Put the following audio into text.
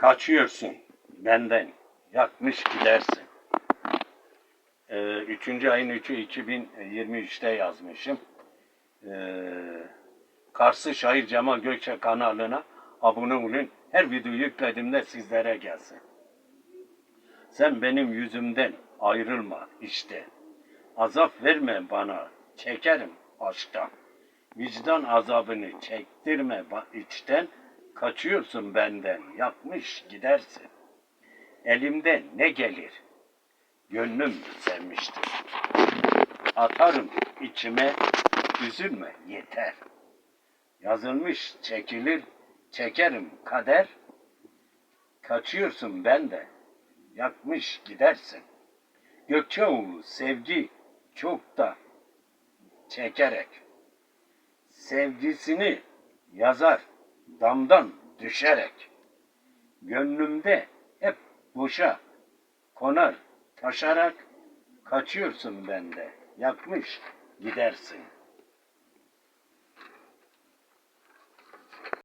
Kaçıyorsun benden. Yakmış gidersin. Ee, üçüncü ayın 3'ü 2023'te yazmışım. Ee, Kars'ı Şair Cemal Gökçe kanalına abone olun. Her videoyu yüklediğimde sizlere gelsin. Sen benim yüzümden ayrılma işte. Azap verme bana, çekerim aşktan. Vicdan azabını çektirme içten, kaçıyorsun benden, yakmış gidersin. Elimden ne gelir? Gönlüm sevmiştir. Atarım içime, üzülme yeter. Yazılmış çekilir, çekerim kader. Kaçıyorsun benden, yakmış gidersin. Gökçeoğlu sevgi çok da çekerek sevgisini yazar damdan düşerek gönlümde hep boşa konar taşarak kaçıyorsun bende yakmış gidersin.